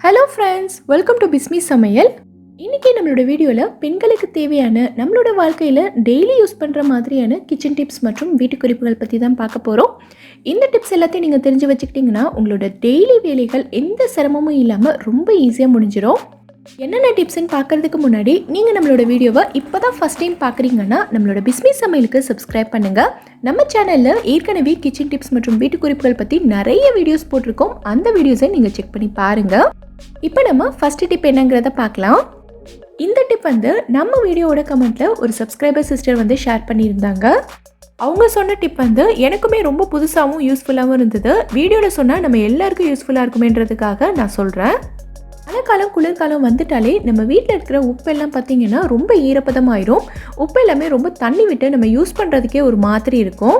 Hello friends welcome to Bismi சமையல் இன்றைக்கி நம்மளோட வீடியோவில் பெண்களுக்கு தேவையான நம்மளோட வாழ்க்கையில் டெய்லி யூஸ் பண்ணுற மாதிரியான கிச்சன் டிப்ஸ் மற்றும் வீட்டு குறிப்புகள் பற்றி தான் பார்க்க போகிறோம் இந்த டிப்ஸ் எல்லாத்தையும் நீங்கள் தெரிஞ்சு வச்சுக்கிட்டிங்கன்னா உங்களோட டெய்லி வேலைகள் எந்த சிரமமும் இல்லாமல் ரொம்ப ஈஸியாக முடிஞ்சிடும் என்னென்ன டிப்ஸ்ன்னு பார்க்குறதுக்கு முன்னாடி நீங்கள் நம்மளோட வீடியோவை இப்போ தான் ஃபஸ்ட் டைம் பார்க்குறீங்கன்னா நம்மளோட பிஸ்மி சமையலுக்கு சப்ஸ்கிரைப் பண்ணுங்கள் நம்ம சேனலில் ஏற்கனவே கிச்சன் டிப்ஸ் மற்றும் வீட்டு குறிப்புகள் பற்றி நிறைய வீடியோஸ் போட்டிருக்கோம். அந்த வீடியோஸை நீங்கள் செக் பண்ணி பாருங்கள் இப்போ நம்ம ஃபஸ்ட்டு டிப் என்னங்கிறத பார்க்கலாம். இந்த டிப் வந்து நம்ம வீடியோவோட கமெண்ட்டில் ஒரு சப்ஸ்கிரைபர் சிஸ்டர் வந்து ஷேர் பண்ணியிருந்தாங்க. அவங்க சொன்ன டிப் வந்து எனக்குமே ரொம்ப புதுசாகவும் யூஸ்ஃபுல்லாகவும் இருந்தது. வீடியோவில் சொன்னால் நம்ம எல்லாருக்கும் யூஸ்ஃபுல்லாக இருக்குமேன்றதுக்காக நான் சொல்கிறேன் மழைக்காலம் குளிர்காலம் வந்துட்டாலே நம்ம வீட்டில் இருக்கிற உப்பெல்லாம் பார்த்தீங்கன்னா ரொம்ப ஈரப்பதமாயிரும். உப்பு எல்லாமே ரொம்ப தண்ணி விட்டு நம்ம யூஸ் பண்ணுறதுக்கே ஒரு மாதிரி இருக்கும்.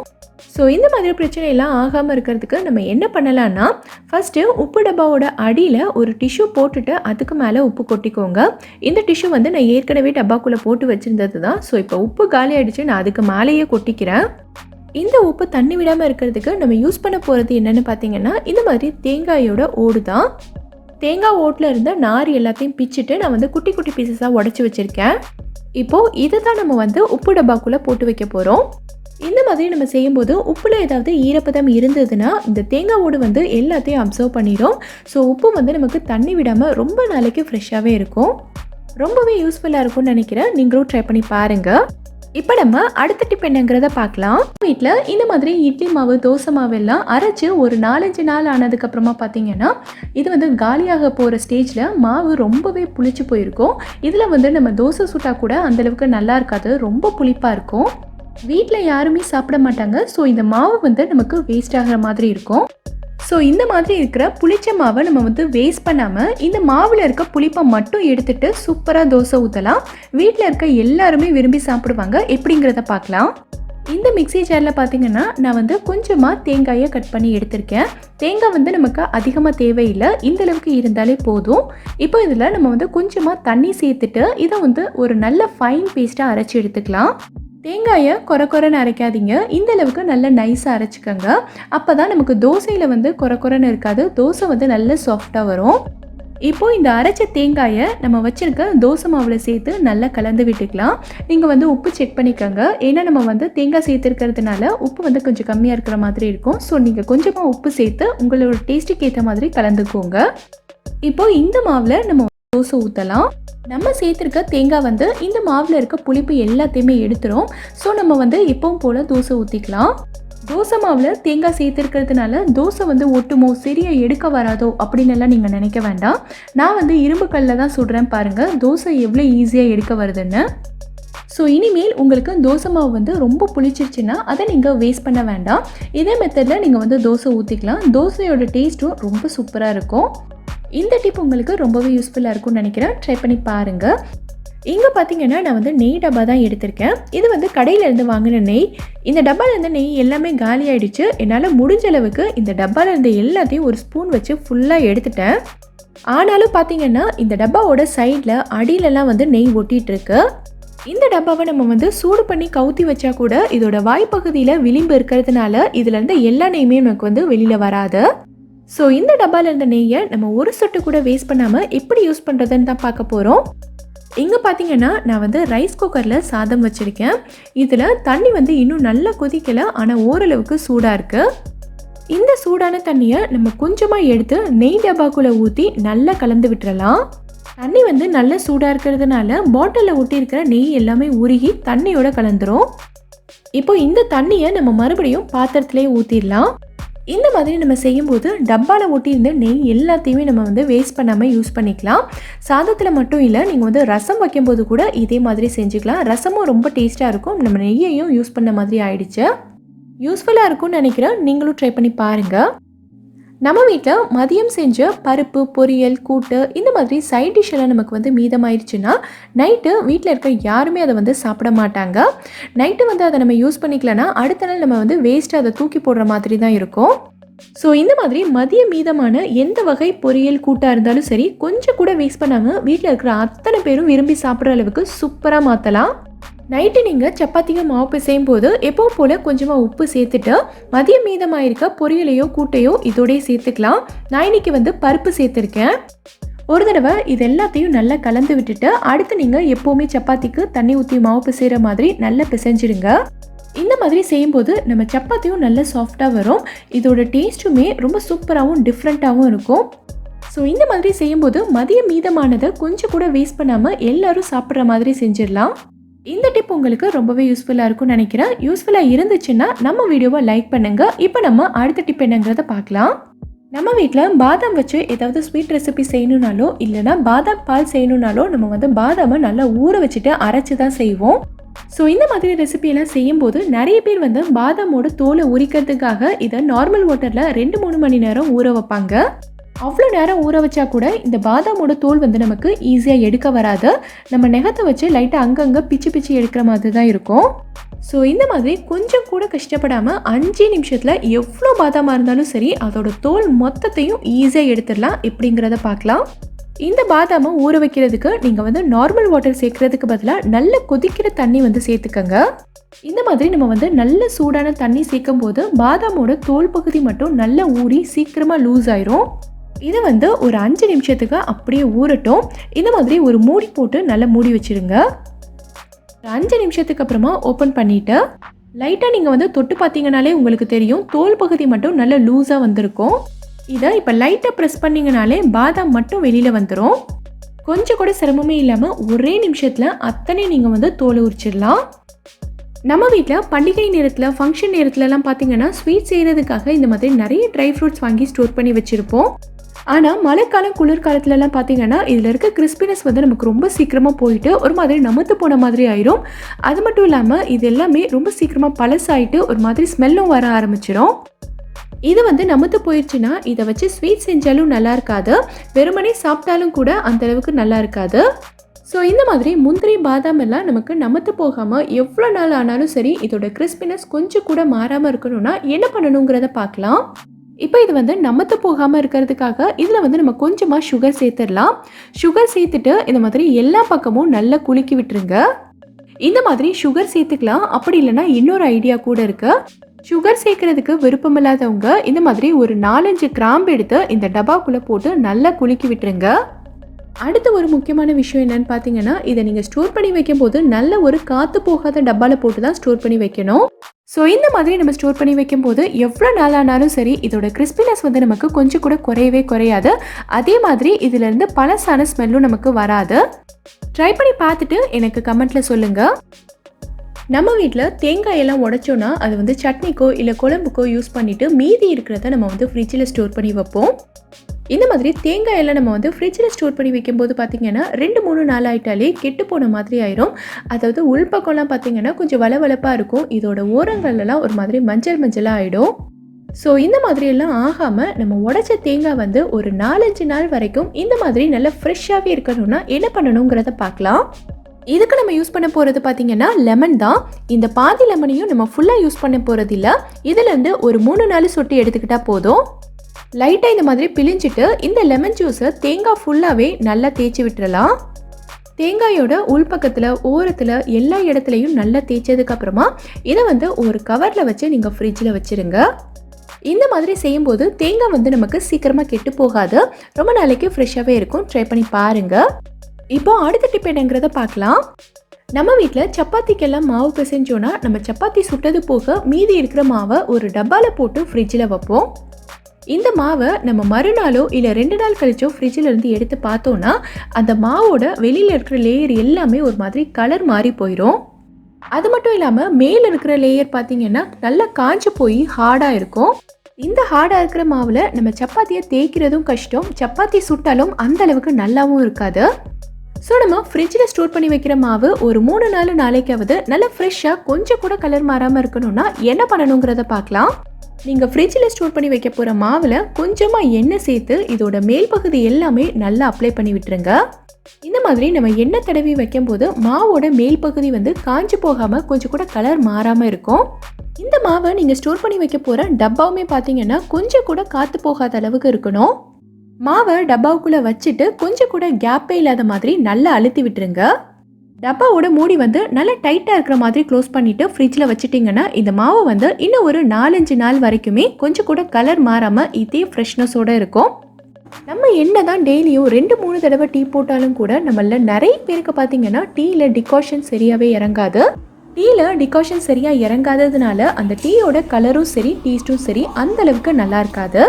ஸோ இந்த மாதிரி பிரச்சனையெல்லாம் ஆகாமல் இருக்கிறதுக்கு நம்ம என்ன பண்ணலான்னா ஃபஸ்ட்டு உப்பு டப்பாவோட அடியில் ஒரு டிஷ்யூ போட்டுட்டு அதுக்கு மேலே உப்பு கொட்டிக்கோங்க. இந்த டிஷ்யூ வந்து நான் ஏற்கனவே டப்பாக்குள்ளே போட்டு வச்சுருந்தது தான் ஸோ இப்போ உப்பு காலி ஆகிடுச்சு நான் அதுக்கு மேலேயே கொட்டிக்கிறேன். இந்த உப்பு தண்ணி விடாமல் இருக்கிறதுக்கு நம்ம யூஸ் பண்ண போகிறது என்னென்னு பார்த்தீங்கன்னா இந்த மாதிரி தேங்காயோட ஓடு தான் தேங்காய் ஓட்டில் இருந்த நார் எல்லாத்தையும் பிச்சுட்டு நான் வந்து குட்டி குட்டி பீசஸாக உடச்சி வச்சுருக்கேன். இப்போது இதை தான் நம்ம வந்து உப்பு டப்பாக்குள்ளே போட்டு வைக்க போகிறோம் இந்த மாதிரி நம்ம செய்யும்போது உப்பில் ஏதாவது ஈரப்பதம் இருந்ததுன்னா இந்த தேங்காய் ஓடு வந்து எல்லாத்தையும் அப்சர்வ் பண்ணிடும். ஸோ உப்பு வந்து நமக்கு தண்ணி விடாமல் ரொம்ப நாளைக்கு ஃப்ரெஷ்ஷாகவே இருக்கும். ரொம்பவே யூஸ்ஃபுல்லாக இருக்கும்னு நினைக்கிறேன். நீங்களும் ட்ரை பண்ணி பாருங்கள் இப்போ நம்ம அடுத்த டிப் என்னங்கிறத பார்க்கலாம். வீட்டில் இந்த மாதிரி இட்லி மாவு தோசை மாவு எல்லாம் அரைச்சி ஒரு நாலஞ்சு நாள் ஆனதுக்கப்புறமா பார்த்தீங்கன்னா இது வந்து காலியாக போகிற ஸ்டேஜில் மாவு ரொம்பவே புளிச்சு போயிருக்கும். இதில் வந்து நம்ம தோசை சுட்டா கூட அந்தளவுக்கு நல்லா இருக்காது ரொம்ப புளிப்பாக இருக்கும். வீட்டில் யாருமே சாப்பிட மாட்டாங்க ஸோ இந்த மாவு வந்து நமக்கு வேஸ்ட் ஆகிற மாதிரி இருக்கும். ஸோ இந்த மாதிரி இருக்கிற புளிச்ச மாவை நம்ம வந்து வேஸ்ட் பண்ணாமல் இந்த மாவில் இருக்க புளிப்பை மட்டும் எடுத்துட்டு சூப்பராக தோசை ஊற்றலாம் வீட்டில் இருக்க எல்லாருமே விரும்பி சாப்பிடுவாங்க. எப்படிங்கிறத பார்க்கலாம். இந்த மிக்ஸி ஜாரில் பார்த்தீங்கன்னா நான் வந்து கொஞ்சமாக தேங்காயை கட் பண்ணி எடுத்திருக்கேன். தேங்காய் வந்து நமக்கு அதிகமாக தேவையில்லை. இந்த அளவுக்கு இருந்தாலே போதும். இப்போ இதில் நம்ம வந்து கொஞ்சமாக தண்ணி சேர்த்துட்டு இதை வந்து ஒரு நல்ல ஃபைன் பேஸ்ட்டாக அரைச்சி எடுத்துக்கலாம். தேங்காயை கொர குறைன்னு அரைக்காதீங்க. இந்த அளவுக்கு நல்லா நைஸாக அரைச்சிக்கோங்க. அப்போ தான் நமக்கு தோசையில் வந்து கொர கொரன்னு இருக்காது. தோசை வந்து நல்ல சாஃப்டாக வரும். இப்போது இந்த அரைச்ச தேங்காயை நம்ம வச்சுருக்க தோசை மாவில் சேர்த்து நல்லா கலந்து விட்டுக்கலாம். நீங்கள் வந்து உப்பு செக் பண்ணிக்கோங்க. ஏன்னா நம்ம வந்து தேங்காய் சேர்த்துருக்கிறதுனால உப்பு வந்து கொஞ்சம் கம்மியாக இருக்கிற மாதிரி இருக்கும். ஸோ நீங்கள் கொஞ்சமாக உப்பு சேர்த்து உங்களோட டேஸ்ட்டுக்கு ஏற்ற மாதிரி கலந்துக்கோங்க. இப்போது இந்த மாவில் நம்ம தோசை ஊற்றலாம் நம்ம சேர்த்துருக்க தேங்காய் வந்து இந்த மாவில் இருக்க புளிப்பு எல்லாத்தையுமே எடுத்துரும். ஸோ நம்ம வந்து எப்பவும் போல் தோசை ஊற்றிக்கலாம் தோசை மாவில் தேங்காய் சேர்த்துருக்கிறதுனால தோசை வந்து ஒட்டுமோ சரியாக எடுக்க வராதோ அப்படின்னு எல்லாம் நீங்கள் நினைக்க வேண்டாம். நான் வந்து இரும்பு கல்லில் தான் சுடுறேன் பாருங்கள் தோசை எவ்வளோ ஈஸியாக எடுக்க வருதுன்னு. ஸோ இனிமேல் உங்களுக்கு தோசை மாவு வந்து ரொம்ப புளிச்சிருச்சுன்னா அதை நீங்கள் வேஸ்ட் பண்ண வேண்டாம். இதே மெத்தடில் நீங்கள் வந்து தோசை ஊற்றிக்கலாம் தோசையோட டேஸ்ட்டும் ரொம்ப சூப்பராக இருக்கும். இந்த டிப் உங்களுக்கு ரொம்பவே யூஸ்ஃபுல்லாக இருக்கும்னு நினைக்கிறேன். ட்ரை பண்ணி பாருங்கள் இங்கே பார்த்தீங்கன்னா நான் வந்து நெய் டப்பா தான் எடுத்திருக்கேன். இது வந்து கடையிலேருந்து வாங்கின நெய். இந்த டப்பாலேருந்து இருந்த நெய் எல்லாமே காலி ஆயிடுச்சு. என்னால் முடிஞ்ச அளவுக்கு இந்த டப்பாலேருந்து எல்லாத்தையும் ஒரு ஸ்பூன் வச்சு ஃபுல்லாக எடுத்துட்டேன். ஆனாலும் பார்த்தீங்கன்னா இந்த டப்பாவோட சைடில் அடியிலலாம் வந்து நெய் ஒட்டிகிட்டு இருக்கு இந்த டப்பாவை நம்ம வந்து சூடு பண்ணி கவுத்தி வச்சா கூட இதோட வாய்ப்பகுதியில் விளிம்பு இருக்கிறதுனால இதுலேருந்து எல்லா நெய்யுமே நமக்கு வந்து வெளியில் வராது. ஸோ இந்த டப்பாவில் இருந்த நெய்யை நம்ம ஒரு சொட்டு கூட வேஸ்ட் பண்ணாமல் எப்படி யூஸ் பண்ணுறதுன்னு தான் பார்க்க போகிறோம் இங்கே பார்த்தீங்கன்னா நான் வந்து ரைஸ் குக்கரில் சாதம் வச்சுருக்கேன். இதில் தண்ணி வந்து இன்னும் நல்லா கொதிக்கலை ஆனால் ஓரளவுக்கு சூடாக இருக்குது இந்த சூடான தண்ணியை நம்ம கொஞ்சமாக எடுத்து நெய் டப்பாக்குள்ளே ஊற்றி நல்லா கலந்து விட்டுறலாம். தண்ணி வந்து நல்ல சூடாக இருக்கிறதுனால பாட்டிலில் ஊட்டியிருக்கிற நெய் எல்லாமே உருகி தண்ணியோட கலந்துரும். இப்போ இந்த தண்ணியை நம்ம மறுபடியும் பாத்திரத்திலே ஊற்றிடலாம் இந்த மாதிரி நம்ம செய்யும்போது டப்பாவில் ஒட்டியிருந்த நெய் எல்லாத்தையுமே நம்ம வந்து வேஸ்ட் பண்ணாமல் யூஸ் பண்ணிக்கலாம். சாதத்தில் மட்டும் இல்லை நீங்கள் வந்து ரசம் வைக்கும்போது கூட இதே மாதிரி செஞ்சுக்கலாம். ரசமும் ரொம்ப டேஸ்ட்டாக இருக்கும். நம்ம நெய்யையும் யூஸ் பண்ண மாதிரி ஆயிடுச்சு. யூஸ்ஃபுல்லாக இருக்கும்னு நினைக்கிறேன். நீங்களும் ட்ரை பண்ணி பாருங்கள் நம்ம வீட்டில் மதியம் செஞ்ச பருப்பு பொரியல் கூட்டு இந்த மாதிரி சைட் டிஷ் எல்லாம் நமக்கு வந்து மீதமாயிருச்சுன்னா நைட்டு வீட்டில் இருக்க யாருமே அதை வந்து சாப்பிட மாட்டாங்க. நைட்டு வந்து அதை நம்ம யூஸ் பண்ணிக்கலன்னா அடுத்த நாள் நம்ம வந்து வேஸ்ட்டு அதை தூக்கி போடுற மாதிரி தான் இருக்கும். ஸோ இந்த மாதிரி மதிய மீதமான எந்த வகை பொரியல் கூட்டாக இருந்தாலும் சரி கொஞ்சம் கூட வேஸ்ட் பண்ணாமல் வீட்டில் இருக்கிற அத்தனை பேரும் விரும்பி சாப்பிட்ற அளவுக்கு சூப்பராக மாற்றலாம் நைட்டு நீங்கள் சப்பாத்தியும் மாவு பிசையும் போது எப்போ போல் கொஞ்சமாக உப்பு சேர்த்துட்டு மதியம் மீதமாக இருக்க பொரியலையோ கூட்டையோ இதோடய சேர்த்துக்கலாம். நான் இன்னைக்கு வந்து பருப்பு சேர்த்துருக்கேன். ஒரு தடவை இது எல்லாத்தையும் நல்லா கலந்து விட்டுட்டு அடுத்து நீங்கள் எப்போவுமே சப்பாத்திக்கு தண்ணி ஊற்றி மாவு பிசைகிற மாதிரி நல்லா பிசைஞ்சிடுங்க. இந்த மாதிரி செய்யும்போது நம்ம சப்பாத்தியும் நல்லா சாஃப்டாக வரும். இதோட டேஸ்ட்டுமே ரொம்ப சூப்பராகவும் டிஃப்ரெண்ட்டாகவும் இருக்கும். ஸோ இந்த மாதிரி செய்யும்போது மதியம் மீதமானதை கொஞ்சம் கூட வேஸ்ட் பண்ணாமல் எல்லோரும் சாப்பிட்ற மாதிரி செஞ்சிடலாம். இந்த டிப் உங்களுக்கு ரொம்பவே யூஸ்ஃபுல்லாக இருக்கும்னு நினைக்கிறேன். யூஸ்ஃபுல்லாக இருந்துச்சுன்னா நம்ம வீடியோவை லைக் பண்ணுங்கள் இப்போ நம்ம அடுத்த டிப் என்னங்கிறத பார்க்கலாம். நம்ம வீட்டில் பாதாம் வச்சு ஏதாவது ஸ்வீட் ரெசிபி செய்யணுனாலோ இல்லைனா பாதாம் பால் செய்யணுனாலோ நம்ம வந்து பாதாமை நல்லா ஊற வச்சுட்டு அரைச்சி தான் செய்வோம். ஸோ இந்த மாதிரி ரெசிபியெல்லாம் செய்யும்போது நிறைய பேர் வந்து பாதாமோட தோலை உரிக்கிறதுக்காக இதை நார்மல் வாட்டரில் ரெண்டு மூணு மணி நேரம் ஊற வைப்பாங்க. அவ்வளோ நேரம் ஊற வச்சா கூட இந்த பாதாமோட தோல் வந்து நமக்கு ஈஸியாக எடுக்க வராது. நம்ம நெகத்தை வச்சு லைட்டாக அங்கங்கே பிச்சு பிச்சு எடுக்கிற மாதிரி தான் இருக்கும். ஸோ இந்த மாதிரி கொஞ்சம் கூட கஷ்டப்படாமல் அஞ்சு நிமிஷத்தில் எவ்வளோ பாதாமாக இருந்தாலும் சரி அதோட தோல் மொத்தத்தையும் ஈஸியாக எடுத்துடலாம். எப்படிங்கிறத பார்க்கலாம். இந்த பாதாமை ஊற வைக்கிறதுக்கு நீங்கள் வந்து நார்மல் வாட்டர் சேர்க்கறதுக்கு பதிலாக நல்ல கொதிக்கிற தண்ணி வந்து சேர்த்துக்கங்க. இந்த மாதிரி நம்ம வந்து நல்ல சூடான தண்ணி சேர்க்கும் போது பாதாமோட தோல் பகுதி மட்டும் நல்லா ஊறி சீக்கிரமாக லூஸ் ஆயிரும். இது வந்து ஒரு அஞ்சு நிமிஷத்துக்கு அப்படியே ஊறட்டும். இந்த மாதிரி ஒரு மூடி போட்டு நல்லா மூடி வச்சிருங்க. ஒரு அஞ்சு நிமிஷத்துக்கு அப்புறமா ஓப்பன் பண்ணிவிட்டு லைட்டாக நீங்கள் வந்து தொட்டு பார்த்தீங்கனாலே உங்களுக்கு தெரியும். தோல் பகுதி மட்டும் நல்ல லூஸாக வந்திருக்கும். இதை இப்போ லைட்டாக ப்ரெஸ் பண்ணிங்கனாலே பாதாம் மட்டும் வெளியில் வந்துடும் கொஞ்சம் கூட சிரமமே இல்லாமல் ஒரே நிமிஷத்தில் அத்தனை நீங்கள் வந்து தோலை உரிச்சிடலாம். நம்ம வீட்டில் பண்டிகை நேரத்தில் ஃபங்க்ஷன் நேரத்துலலாம் பார்த்தீங்கன்னா ஸ்வீட் செய்கிறதுக்காக இந்த மாதிரி நிறைய ட்ரை ஃப்ரூட்ஸ் வாங்கி ஸ்டோர் பண்ணி வச்சுருப்போம். ஆனால் மழைக்காலம் குளிர்காலத்துலலாம் பார்த்தீங்கன்னா இதில் இருக்க கிறிஸ்பினஸ் வந்து நமக்கு ரொம்ப சீக்கிரமாக போயிட்டு ஒரு மாதிரி நமத்து போன மாதிரி ஆயிரும். அது மட்டும் இல்லாமல் இது எல்லாமே ரொம்ப சீக்கிரமாக பழசாயிட்டு ஒரு மாதிரி ஸ்மெல்லும் வர ஆரம்பிச்சிடும் இது வந்து நமத்து போயிடுச்சுன்னா இதை வச்சு ஸ்வீட் செஞ்சாலும் நல்லா இருக்காது. வெறுமனே சாப்பிட்டாலும் கூட அந்த அளவுக்கு நல்லா இருக்காது. ஸோ இந்த மாதிரி முந்திரி பாதாம் எல்லாம் நமக்கு நமத்து போகாமல் எவ்வளோ நாள் ஆனாலும் சரி இதோட கிறிஸ்பினஸ் கொஞ்சம் கூட மாறாமல் இருக்கணும்னா என்ன பண்ணணுங்கிறத பார்க்கலாம். இப்போ இது வந்து நமத்து போகாமல் இருக்கிறதுக்காக இதில் வந்து நம்ம கொஞ்சமாக சுகர் சேர்த்துடலாம். சுகர் சேர்த்துட்டு இந்த மாதிரி எல்லா பக்கமும் நல்லா குலுக்கி விட்டுருங்க. இந்த மாதிரி சுகர் சேர்த்துக்கலாம். அப்படி இல்லைன்னா இன்னொரு ஐடியா கூட இருக்குது சுகர் சேர்க்கறதுக்கு விருப்பமில்லாதவங்க இந்த மாதிரி ஒரு நாலஞ்சு கிராம்பு எடுத்து இந்த டப்பாக்குள்ளே போட்டு நல்லா குலுக்கி விட்டுருங்க. அடுத்து ஒரு முக்கியமான விஷயம் என்னன்னு பார்த்தீங்கன்னா இதை நீங்கள் ஸ்டோர் பண்ணி வைக்கும்போது நல்ல ஒரு காற்று போகாத டப்பாவில் போட்டு தான் ஸ்டோர் பண்ணி வைக்கணும். ஸோ இந்த மாதிரி நம்ம ஸ்டோர் பண்ணி வைக்கும்போது எவ்வளோ நாளானாலும் சரி இதோட கிறிஸ்பினஸ் வந்து நமக்கு கொஞ்சம் கூட குறையவே குறையாது. அதே மாதிரி இதிலேருந்து பழசான ஸ்மெல்லும் நமக்கு வராது. ட்ரை பண்ணி பார்த்துட்டு எனக்கு கமெண்ட்டில் சொல்லுங்கள் நம்ம வீட்டில் தேங்காயெல்லாம் உடைச்சோன்னா அது வந்து சட்னிக்கோ இல்லை குழம்புக்கோ யூஸ் பண்ணிவிட்டு மீதி இருக்கிறத நம்ம வந்து ஃப்ரிட்ஜில் ஸ்டோர் பண்ணி வைப்போம். இந்த மாதிரி தேங்காயெல்லாம் நம்ம வந்து ஃப்ரிட்ஜில் ஸ்டோர் பண்ணி வைக்கும்போது பார்த்திங்கன்னா ரெண்டு மூணு நாள் ஆகிட்டாலே கெட்டு போன மாதிரி ஆயிரும். அதாவது உள்பக்கம்லாம் பார்த்திங்கன்னா கொஞ்சம் வளவளப்பாக இருக்கும். இதோட ஓரங்கள்லாம் ஒரு மாதிரி மஞ்சள் மஞ்சளாக ஆகிடும் ஸோ இந்த மாதிரியெல்லாம் ஆகாமல் நம்ம உடச்ச தேங்காய் வந்து ஒரு நாலஞ்சு நாள் வரைக்கும் இந்த மாதிரி நல்லா ஃப்ரெஷ்ஷாகவே இருக்கணும்னா என்ன பண்ணணுங்கிறத பார்க்கலாம் இதுக்கு நம்ம யூஸ் பண்ண போகிறது பார்த்திங்கன்னா லெமன் தான். இந்த பாதி லெமனையும் நம்ம ஃபுல்லாக யூஸ் பண்ண போகிறது இல்லை இதுலேருந்து ஒரு மூணு நாள் சொட்டு எடுத்துக்கிட்டால் போதும். லைட்டாக இந்த மாதிரி பிழிஞ்சிட்டு இந்த லெமன் ஜூஸை தேங்காய் ஃபுல்லாகவே நல்லா தேய்ச்சி விட்டுறலாம். தேங்காயோட உள்பக்கத்தில் ஓரத்தில் எல்லா இடத்துலையும் நல்லா தேய்ச்சதுக்கப்புறமா இதை வந்து ஒரு கவரில் வச்சு நீங்கள் ஃப்ரிட்ஜில் வச்சுருங்க. இந்த மாதிரி செய்யும்போது தேங்காய் வந்து நமக்கு சீக்கிரமாக கெட்டு போகாது. ரொம்ப நாளைக்கு ஃப்ரெஷ்ஷாகவே இருக்கும். ட்ரை பண்ணி பாருங்கள் இப்போ அடுத்த டிப் என்னங்கிறத பார்க்கலாம். நம்ம வீட்டில் சப்பாத்திக்கெல்லாம் மாவு பிசைஞ்சோன்னா நம்ம சப்பாத்தி சுட்டது போக மீதி இருக்கிற மாவை ஒரு டப்பாவில் போட்டு ஃப்ரிட்ஜில் வைப்போம். இந்த மாவை நம்ம மறுநாளோ இல்லை ரெண்டு நாள் கழிச்சோ ஃப்ரிட்ஜில் இருந்து எடுத்து பார்த்தோன்னா அந்த மாவோட வெளியில் இருக்கிற லேயர் எல்லாமே ஒரு மாதிரி கலர் மாறி போயிடும் அது மட்டும் இல்லாமல் மேலே இருக்கிற லேயர் பார்த்தீங்கன்னா நல்லா காஞ்சு போய் ஹார்டாக இருக்கும். இந்த ஹார்டாக இருக்கிற மாவில் நம்ம சப்பாத்தியை தேய்க்கிறதும் கஷ்டம். சப்பாத்தி சுட்டாலும் அந்த அளவுக்கு நல்லாவும் இருக்காது. ஸோ நம்ம ஃப்ரிட்ஜில் ஸ்டோர் பண்ணி வைக்கிற மாவு ஒரு மூணு நாலு நாளைக்காவது நல்லா ஃப்ரெஷ்ஷாக கொஞ்சம் கூட கலர் மாறாமல் இருக்கணும்னா என்ன பண்ணணுங்கிறத பார்க்கலாம். நீங்கள் ஃப்ரிட்ஜில் ஸ்டோர் பண்ணி வைக்க போகிற மாவில் கொஞ்சமாக எண்ணெய் சேர்த்து இதோட மேல் பகுதி எல்லாமே நல்லா அப்ளை பண்ணி விட்டுருங்க. இந்த மாதிரி நம்ம எண்ணெய் தடவி வைக்கும்போது மாவோட மேல் பகுதி வந்து காஞ்சி போகாமல் கொஞ்சம் கூட கலர் மாறாமல் இருக்கும். இந்த மாவை நீங்கள் ஸ்டோர் பண்ணி வைக்க போகிற டப்பாவுமே பார்த்தீங்கன்னா கொஞ்சம் கூட காற்று போகாத அளவுக்கு இருக்கணும். மாவை டப்பாவுக்குள்ளே வச்சுட்டு கொஞ்சம் கூட கேப்பே இல்லாத மாதிரி நல்லா அழுத்தி விட்டுருங்க. டப்பாவோட மூடி வந்து நல்லா டைட்டாக இருக்கிற மாதிரி க்ளோஸ் பண்ணிவிட்டு ஃப்ரிட்ஜில் வச்சுட்டிங்கன்னா இந்த மாவு வந்து இன்னும் ஒரு நாலஞ்சு நாள் வரைக்குமே கொஞ்சம் கூட கலர் மாறாமல் இதே ஃப்ரெஷ்னஸோடு இருக்கும். நம்ம என்ன தான் டெய்லியும் ரெண்டு மூணு தடவை டீ போட்டாலும் கூட நம்மள நிறைய பேருக்கு பார்த்தீங்கன்னா டீயில் டிகாஷன் சரியாகவே இறங்காது. டீயில் டிகாஷன் சரியாக இறங்காததுனால அந்த டீயோட கலரும் சரி டேஸ்ட்டும் சரி அந்த அளவுக்கு நல்லா இருக்காது.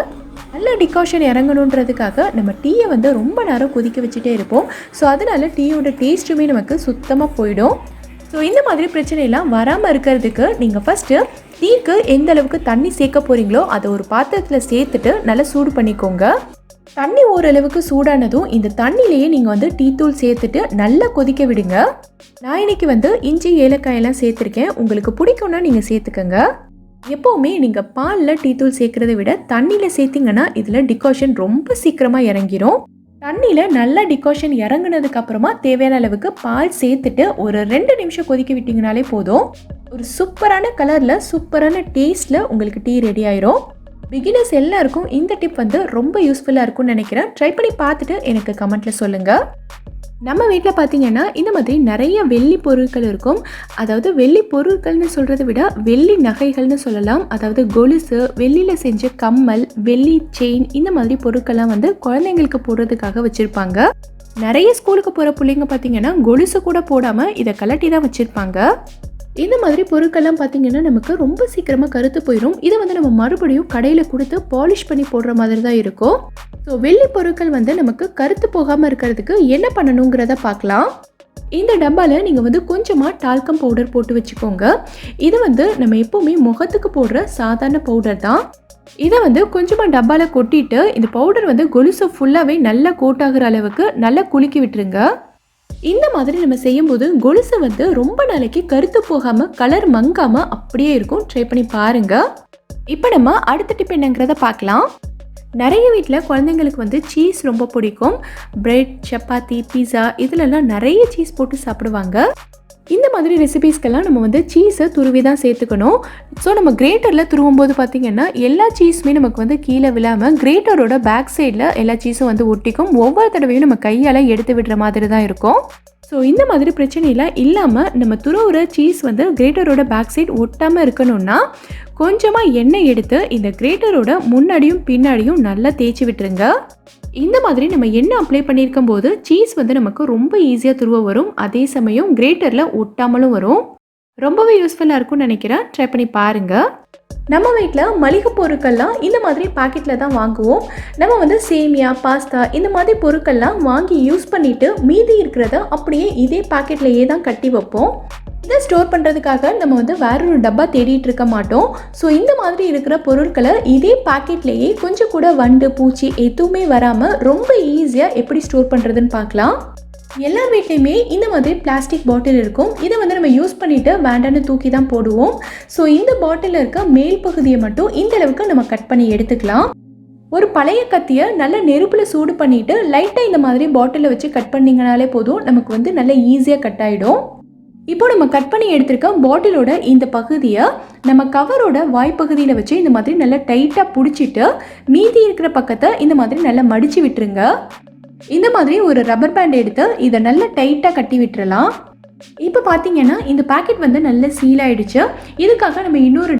நல்ல டிகாஷன் இறங்கணுன்றதுக்காக நம்ம டீயை வந்து ரொம்ப நேரம் கொதிக்க வச்சுட்டே இருப்போம். ஸோ அதனால் டீயோட டேஸ்ட்டுமே நமக்கு சுத்தமாக போயிடும். ஸோ இந்த மாதிரி பிரச்சனையெல்லாம் வராமல் இருக்கிறதுக்கு நீங்கள் ஃபஸ்ட்டு டீக்கு எந்த அளவுக்கு தண்ணி சேர்க்க போகிறீங்களோ அதை ஒரு பாத்திரத்தில் சேர்த்துட்டு நல்லா சூடு பண்ணிக்கோங்க. தண்ணி ஓரளவுக்கு சூடானதும் இந்த தண்ணியிலேயே நீங்கள் வந்து டீ தூள் சேர்த்துட்டு நல்லா கொதிக்க விடுங்க. நான் இன்னைக்கு வந்து இஞ்சி ஏலக்காயெல்லாம் சேர்த்துருக்கேன். உங்களுக்கு பிடிக்கும்னா நீங்கள் சேர்த்துக்கோங்க. எப்போவுமே நீங்கள் பாலில் டீ தூள் சேர்க்குறத விட தண்ணியில் சேர்த்திங்கன்னா இதில் டிகாஷன் ரொம்ப சீக்கிரமாக இறங்கிரும். தண்ணியில் நல்லா டிகாஷன் இறங்கினதுக்கு அப்புறமா தேவையான அளவுக்கு பால் சேர்த்துட்டு ஒரு ரெண்டு நிமிஷம் கொதிக்க விட்டிங்கனாலே போதும். ஒரு சூப்பரான கலரில் சூப்பரான டேஸ்ட்டில் உங்களுக்கு டீ ரெடி ஆயிரும். பிகினர்ஸ் எல்லாருக்கும் இந்த டிப் வந்து ரொம்ப யூஸ்ஃபுல்லாக இருக்கும்னு நினைக்கிறேன். ட்ரை பண்ணி பார்த்துட்டு எனக்கு கமெண்ட்டில் சொல்லுங்கள் நம்ம வீட்டில் பார்த்தீங்கன்னா இந்த மாதிரி நிறைய வெள்ளி பொருட்கள் இருக்கும். அதாவது வெள்ளி பொருட்கள்னு சொல்கிறத விட வெள்ளி நகைகள்னு சொல்லலாம். அதாவது கொலுசு வெள்ளியில் செஞ்ச கம்மல் வெள்ளி செயின் இந்த மாதிரி பொருட்கள்லாம் வந்து குழந்தைங்களுக்கு போடுறதுக்காக வச்சுருப்பாங்க. நிறைய ஸ்கூலுக்கு போகிற பிள்ளைங்க பார்த்தீங்கன்னா கொலுசு கூட போடாமல் இதை கலட்டி தான் வச்சுருப்பாங்க. இந்த மாதிரி பொருட்கள்லாம் பார்த்தீங்கன்னா நமக்கு ரொம்ப சீக்கிரமாக கருத்து போயிடும் இதை வந்து நம்ம மறுபடியும் கடையில் கொடுத்து பாலிஷ் பண்ணி போடுற மாதிரி தான் இருக்கும். ஸோ வெள்ளி பொருட்கள் வந்து நமக்கு கருத்து போகாமல் இருக்கிறதுக்கு என்ன பண்ணணுங்கிறத பார்க்கலாம். இந்த டப்பாவில் நீங்கள் வந்து கொஞ்சமாக டால்கம் பவுடர் போட்டு வச்சுக்கோங்க. இது வந்து நம்ம எப்போவுமே முகத்துக்கு போடுற சாதாரண பவுடர் தான். இதை வந்து கொஞ்சமாக டப்பாவில் கொட்டிட்டு இந்த பவுடர் வந்து கொலுசு ஃபுல்லாகவே நல்லா கோட் ஆகிற அளவுக்கு நல்லா குலுக்கி விட்டுருங்க. இந்த மாதிரி நம்ம செய்யும்போது கொலுசு வந்து ரொம்ப நாளைக்கு கருத்து போகாமல் கலர் மங்காமல் அப்படியே இருக்கும். ட்ரை பண்ணி பாருங்கள் இப்போ நம்ம அடுத்த டிப் என்னங்கிறத பார்க்கலாம். நிறைய வீட்டில் குழந்தைங்களுக்கு வந்து சீஸ் ரொம்ப பிடிக்கும். பிரெட் சப்பாத்தி பீஸா இதிலெல்லாம் நிறைய சீஸ் போட்டு சாப்பிடுவாங்க. இந்த மாதிரி ரெசிபீஸ்க்கெல்லாம் நம்ம வந்து சீஸை துருவி தான் சேர்த்துக்கணும். ஸோ நம்ம கிரேட்டரில் துருவும் போது பார்த்திங்கன்னா எல்லா சீஸுமே நமக்கு வந்து கீழே விழாமல் கிரேட்டரோட பேக் சைடில் எல்லா சீஸும் வந்து ஒட்டிக்கும். ஒவ்வொரு தடவையும் நம்ம கையால் எடுத்து விடுற மாதிரி தான் இருக்கும். ஸோ இந்த மாதிரி பிரச்சனையெல்லாம் இல்லாமல் நம்ம துருவுற சீஸ் வந்து கிரேட்டரோட பேக் சைட் ஒட்டாமல் இருக்கணும்னா கொஞ்சமாக எண்ணெய் எடுத்து இந்த கிரேட்டரோட முன்னாடியும் பின்னாடியும் நல்லா தேய்ச்சி விட்டுருங்க. இந்த மாதிரி நம்ம எண்ணெய் அப்ளை பண்ணியிருக்கும் போது சீஸ் வந்து நமக்கு ரொம்ப ஈஸியாக துருவ வரும். அதே சமயம் கிரேட்டரில் ஒட்டாமலும் வரும். ரொம்பவே யூஸ்ஃபுல்லாக இருக்கும்னு நினைக்கிறேன். ட்ரை பண்ணி பாருங்கள் நம்ம வீட்டில் மளிகை பொருட்கள்லாம் இந்த மாதிரி பாக்கெட்டில் தான் வாங்குவோம். நம்ம வந்து சேமியா பாஸ்தா இந்த மாதிரி பொருட்கள்லாம் வாங்கி யூஸ் பண்ணிவிட்டு மீதி இருக்கிறத அப்படியே இதே பாக்கெட்லேயே தான் கட்டி வைப்போம். இதை ஸ்டோர் பண்ணுறதுக்காக நம்ம வந்து வேற ஒரு டப்பா தேடிட்டு இருக்க மாட்டோம். ஸோ இந்த மாதிரி இருக்கிற பொருட்களை இதே பாக்கெட்லேயே கொஞ்சம் கூட வண்டு பூச்சி எதுவுமே வராமல் ரொம்ப ஈஸியாக எப்படி ஸ்டோர் பண்ணுறதுன்னு பார்க்கலாம். எல்லா வீட்லேயுமே இந்த மாதிரி பிளாஸ்டிக் பாட்டில் இருக்கும். இதை வந்து நம்ம யூஸ் பண்ணிவிட்டு வேண்டான்னு தூக்கி தான் போடுவோம். ஸோ இந்த பாட்டிலில் இருக்க மேல் பகுதியை மட்டும் இந்த அளவுக்கு நம்ம கட் பண்ணி எடுத்துக்கலாம். ஒரு பழைய கத்தியை நல்ல நெருப்பில் சூடு பண்ணிவிட்டு லைட்டாக இந்த மாதிரி பாட்டிலில் வச்சு கட் பண்ணிங்கனாலே போதும் நமக்கு வந்து நல்ல ஈஸியாக கட் ஆகிடும் இப்போ நம்ம கட் பண்ணி எடுத்திருக்க பாட்டிலோட இந்த பகுதியை நம்ம கவரோட வாய்ப்பகுதியில் வச்சு இந்த மாதிரி நல்லா டைட்டாக பிடிச்சிட்டு மீதி இருக்கிற பக்கத்தை இந்த மாதிரி நல்லா மடித்து விட்டுருங்க. இந்த மாதிரி ஒரு ரப்பர் பேண்ட் எடுத்து இதை நல்லா டைட்டாக கட்டி விட்டுறலாம். இப்போ பார்த்தீங்கன்னா இந்த பாக்கெட் வந்து நல்ல சீல் ஆயிடுச்சு. இதுக்காக நம்ம இன்னொரு